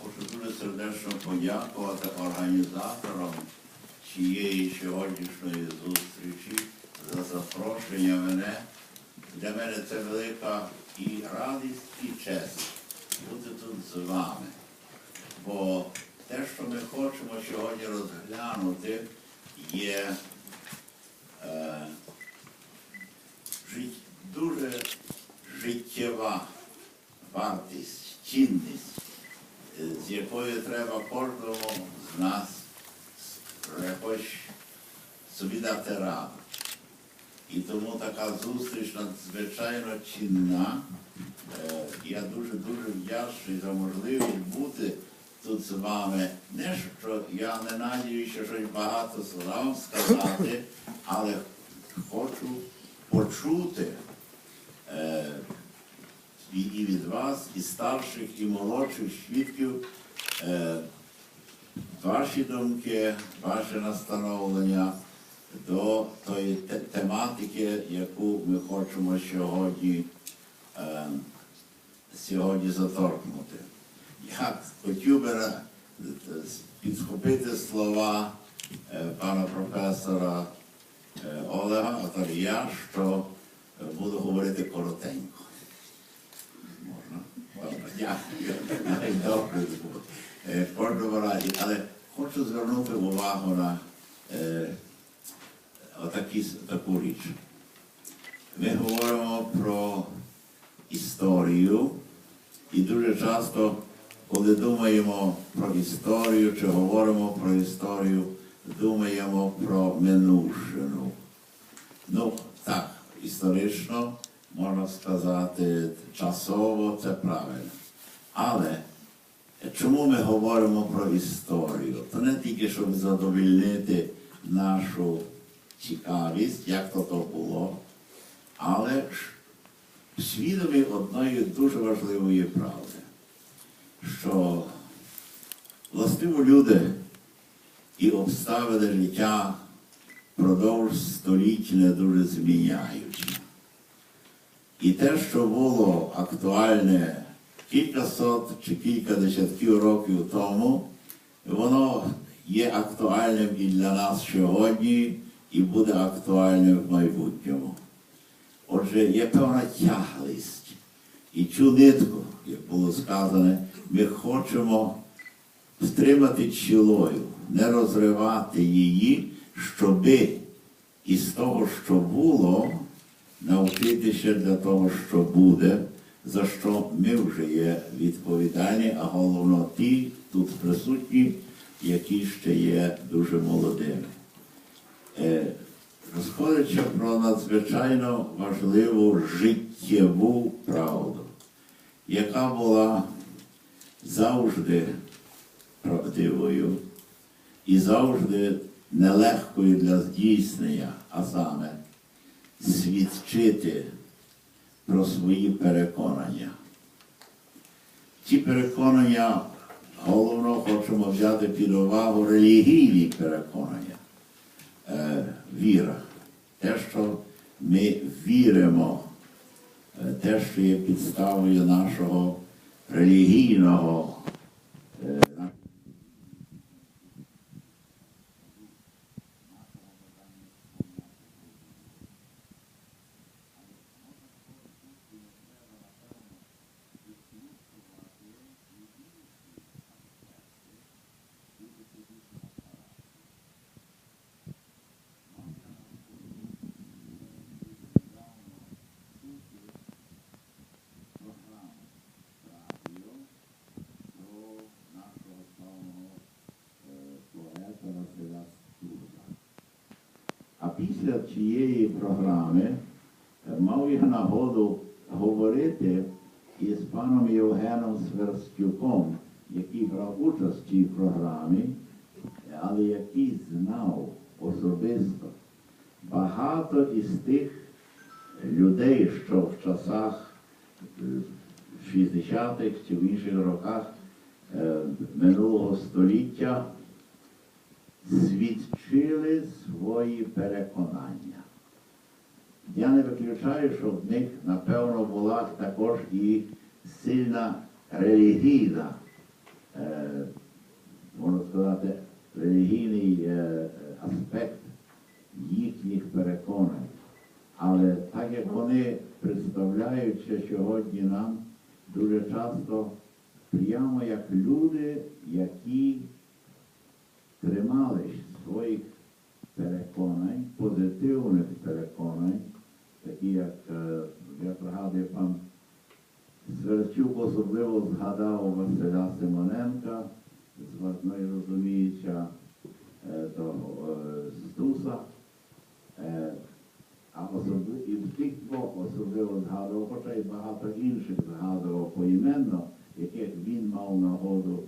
хочу дуже сердечно подякувати організаторам цієї сьогоднішньої зустрічі за запрошення мене. Для мене це велика і радість, і честь бути тут з вами. Бо те, що ми хочемо сьогодні розглянути, є е, жит- дуже життєва вартість, цінність, з якою треба кожному з нас хоч собі дати раду. І тому така зустріч надзвичайно цінна. Е, Я дуже-дуже вдячний за можливість бути тут з вами. Не що я не надіюся щось багато слов сказати, але хочу почути е, і, від вас, і старших, і молодших свідків е, ваші думки, ваше настановлення до тої те- тематики, яку ми хочемо сьогодні, е, сьогодні заторкнути. Я хотів би е, підхопити слова пана професора Олега Атарія, що буду говорити коротенько. Дякую. Добре. Е, В кожному разі, але хочу звернути увагу на е, отакі, таку річ. Ми говоримо про історію, і дуже часто, коли думаємо про історію чи говоримо про історію, думаємо про минувшину. Ну, так, історично можна сказати, часово це правильно. Але чому ми говоримо про історію? То не тільки щоб задовольнити нашу цікавість, як то то було, але ж свідомі одної дуже важливої правди, що властиво люди і обставини життя продовж століть не дуже зміняються. І те, що було актуальне кількасот чи кілька десятків років тому, воно є актуальним і для нас сьогодні, і буде актуальним в майбутньому. Отже, є певна тяглість. І цю нитку, як було сказане, ми хочемо втримати цілою, не розривати її, щоби із того, що було, навчитися для того, що буде, за що ми вже є відповідальні, а головно ті тут присутні, які ще є дуже молодими. Е, Розходиться про надзвичайно важливу життєву правду, яка була завжди правдивою і завжди нелегкою для здійснення, а саме свідчити про свої переконання. Ці переконання головно хочемо взяти під увагу релігійні переконання. Е, віра. Те, що ми віримо, е, те, що є підставою нашого релігійного. е, на- до нашого славного е, поета Василя Стуса. А після цієї програми е, мав я нагоду говорити із паном Євгеном Сверстюком, який брав участь в цій програмі, але який знав особисто багато із тих людей, що в часах е, 60-х чи в інших роках е, минулого століття свідчили свої переконання. Я не виключаю, що в них, напевно, була також і сильна релігійна е, можна сказати, релігійний е, аспект їхніх переконань. Але так як вони представляються сьогодні нам дуже часто прямо як люди, які тримались своїх переконань, позитивних переконань, такі як, е, я пригадую, пан Сверчук особливо згадав Василя Симоненка, зважно розуміюча е, того е, Стуса. А особливо і тих двох особливо згадував, хоча й багато інших згадував поіменно, яких він мав нагоду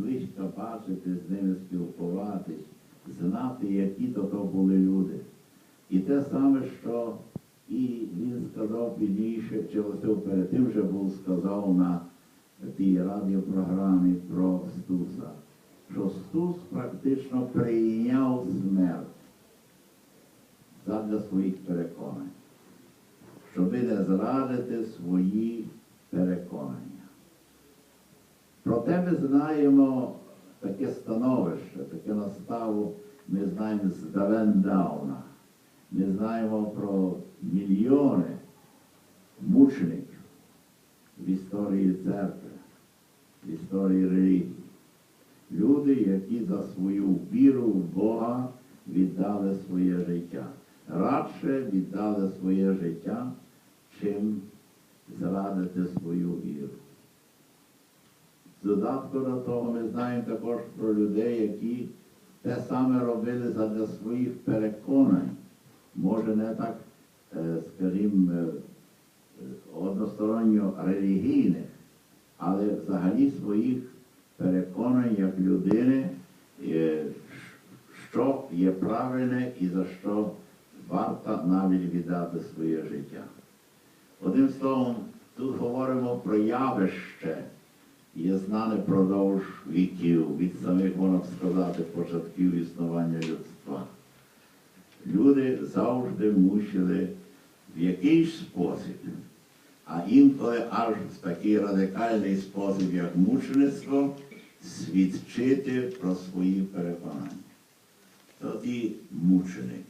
зблизька бачити, з ними спілкуватись, знати, які то то були люди. І те саме, що і він сказав пізніше, чи ось перед тим вже був сказав на тій радіопрограмі про Стуса, що Стус практично прийняв смерть задля своїх переконань, щоби не зрадити свої переконання. Проте ми знаємо таке становище, таке наставу, ми знаємо з давен давна. Ми знаємо про мільйони мучеників в історії церкви, в історії релігії. Люди, які за свою віру в Бога віддали своє життя. Радше віддали своє життя, чим зрадити свою віру. Додатку до того ми знаємо також про людей, які те саме робили задля своїх переконань. Може не так, е, скажімо, е, односторонньо релігійних, але взагалі своїх переконань як людини, е, що є правильне і за що варто навіть віддати своє життя. Одним словом, тут говоримо про явище, є знане продовж віків, від самих, можна сказати, початків існування людства. Люди завжди мусили в якийсь спосіб, а інколи аж в такий радикальний спосіб, як мучеництво, свідчити про свої переконання. Тоді мученики.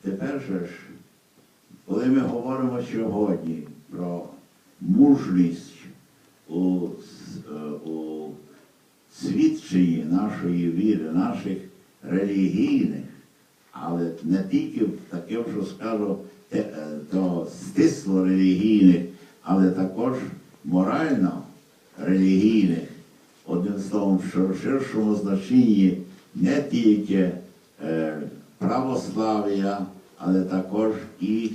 Тепер же ж, коли ми говоримо сьогодні про мужність у, е, у свідченні нашої віри, наших релігійних, але не тільки в таким, що скажу, те, е, стисло релігійних, але також морально релігійних, одним словом, в ширшому значенні не тільки е, православ'я, але також і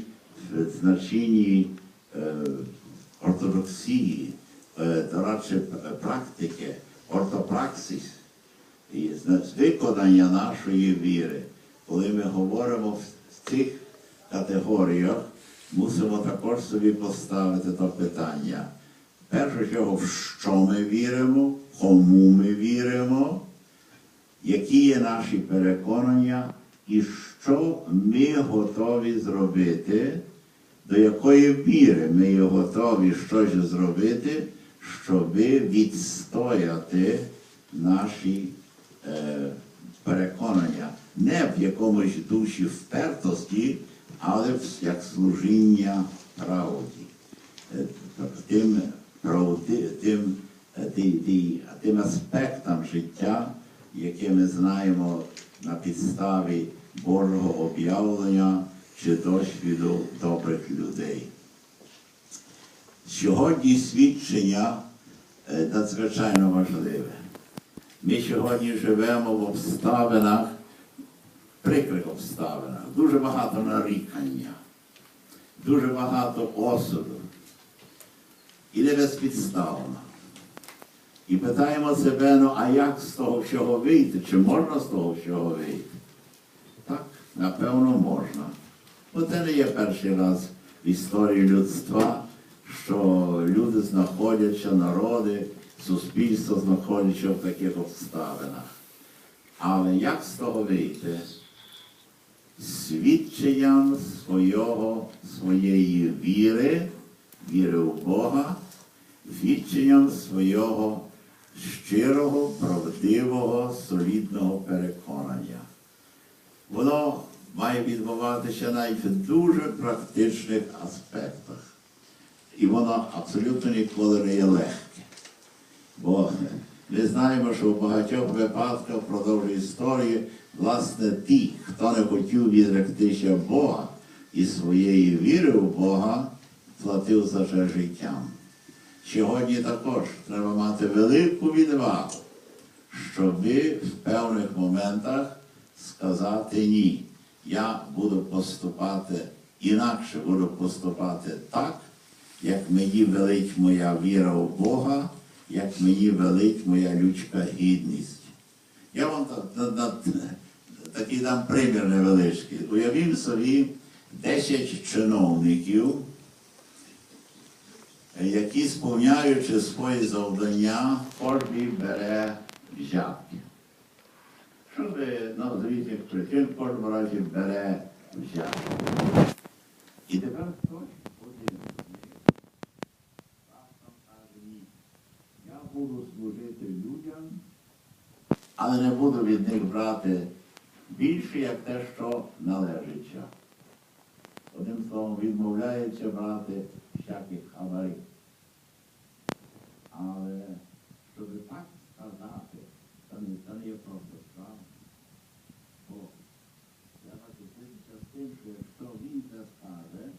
в значенні е, ортодоксії, то радше практики, ортопраксис, і виконання нашої віри. Коли ми говоримо в цих категоріях, мусимо також собі поставити то питання. Перше чого, в що ми віримо, кому ми віримо, які є наші переконання і що ми готові зробити, до якої віри ми є готові щось зробити, щоб відстояти наші е, переконання. Не в якомусь душі впертості, але як служіння правді. Е, Тим, правди- тим, е, ті- тим аспектам життя, яке ми знаємо на підставі Божого об'явлення чи досвіду добрих людей. Сьогодні свідчення е, надзвичайно важливе. Ми сьогодні живемо в обставинах, прикрих обставинах, дуже багато нарікання, дуже багато осуду. І не безпідставно. І питаємо себе, ну а як з того всього вийти? Чи можна з того всього вийти? Так, напевно, можна. Бо це не є перший раз в історії людства, що люди знаходяться, народи, суспільство знаходяться в таких обставинах. Але як з того вийти? Свідченням свого, своєї віри, віри в Бога, свідченням свого щирого, правдивого, солідного переконання. Воно має відбуватися навіть в дуже практичних аспектах. І воно абсолютно ніколи не є легке. Бо ми знаємо, що в багатьох випадках впродовж історії, власне, ті, хто не хотів відректися Бога і своєї віри в Бога, платив за це життям. Сьогодні також треба мати велику відвагу, щоби в певних моментах сказати ні. Я буду поступати інакше буду поступати так, як мені велить моя віра в Бога, як мені велить моя людська гідність. Я вам такий дам примір невеличкий. Уявім собі 10 чиновників, які, сповняючи свої завдання, кожен бере взятки. Що ви з різних причин в разі бере взятки. І тепер хтось один з них раптом каже, ні, я буду служити людям, але не буду від них брати більше, як те, що належиться. Одним словом, відмовляється брати всяких хабарів. Але щоб так сказати, це не, є просто справа. Бо треба зустрітися з тим, що якщо він це скаже,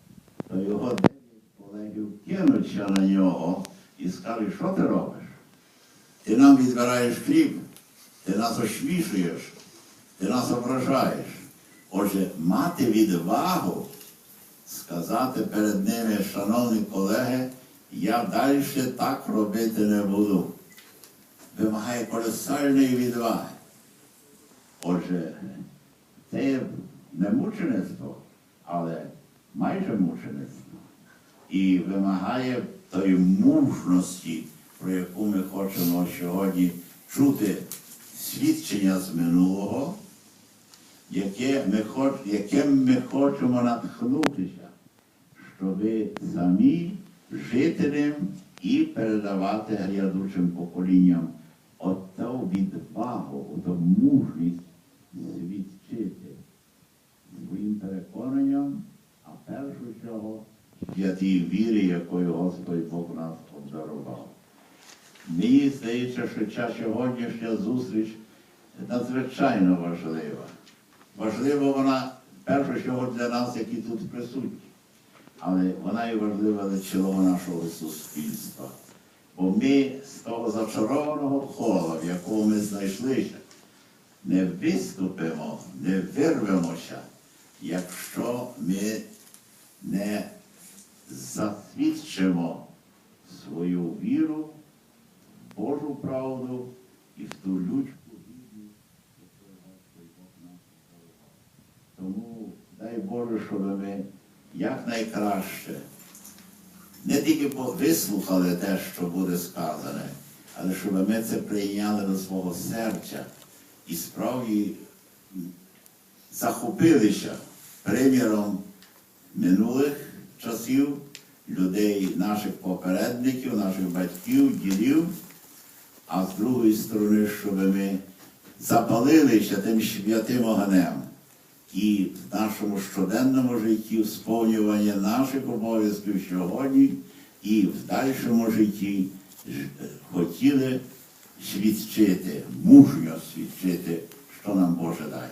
то його дев'ять колегів кинуться на нього і скажуть, що ти робиш? Нам хліб, ти нас ошвішуєш, ти нас ображаєш. Отже, мати відвагу сказати перед ними, шановні колеги, я далі так робити не буду. Вимагає колосальної відваги. Отже, це не мучеництво, але майже мучеництво. І вимагає тої мужності, про яку ми хочемо сьогодні чути свідчення з минулого, яке ми, хоч, яким ми хочемо натхнутися, щоб самі жити ним і передавати грядучим поколінням оту відвагу, оту мужність свідчити своїм переконанням, а першу чого святій вірі, якою Господь Бог нас обдарував. Мені здається, що сьогоднішня зустріч надзвичайно важлива. Важлива вона перше чого для нас, які тут присутні, але вона і важлива для цілого нашого суспільства. Бо ми з того зачарованого кола, в якому ми знайшлися, не виступимо, не вирвемося, якщо ми не засвідчимо свою віру правду і в ту людську гідність, яку Бог нам подарував. Тому дай Боже, щоб ми якнайкраще не тільки вислухали те, що буде сказане, але щоб ми це прийняли до свого серця і справді захопилися приміром минулих часів, людей, наших попередників, наших батьків, дідів, а з другої сторони, щоб ми запалилися тим святим огнем і в нашому щоденному житті в сповнюванні наших обов'язків сьогодні і в дальшому житті хотіли свідчити, мужньо свідчити, що нам Боже дай.